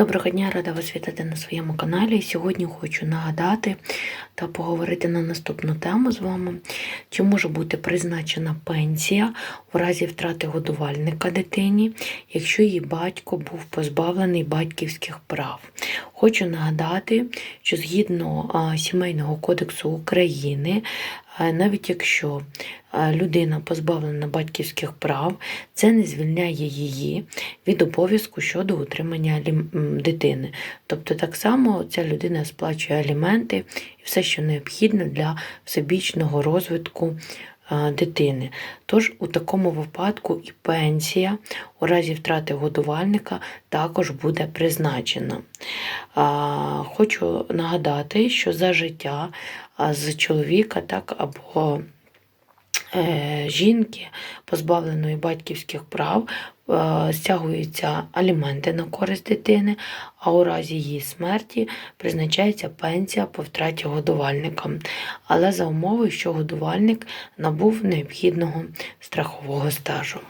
Доброго дня, рада вас вітати на своєму каналі. Сьогодні хочу нагадати та поговорити на наступну тему з вами, чи може бути призначена пенсія в разі втрати годувальника дитині, якщо її батько був позбавлений батьківських прав. Хочу нагадати, що згідно Сімейного кодексу України, навіть якщо людина позбавлена батьківських прав, це не звільняє її від обов'язку щодо утримання дитини. Тобто так само ця людина сплачує аліменти і все, що необхідно для всебічного розвитку дитини. Тож у такому випадку і пенсія у разі втрати годувальника також буде призначена. Хочу нагадати, що за життя з чоловіка так або е, жінки, позбавленої батьківських прав, е, стягуються аліменти на користь дитини, а у разі її смерті призначається пенсія по втраті годувальника. Але за умови, що годувальник набув необхідного страхового стажу.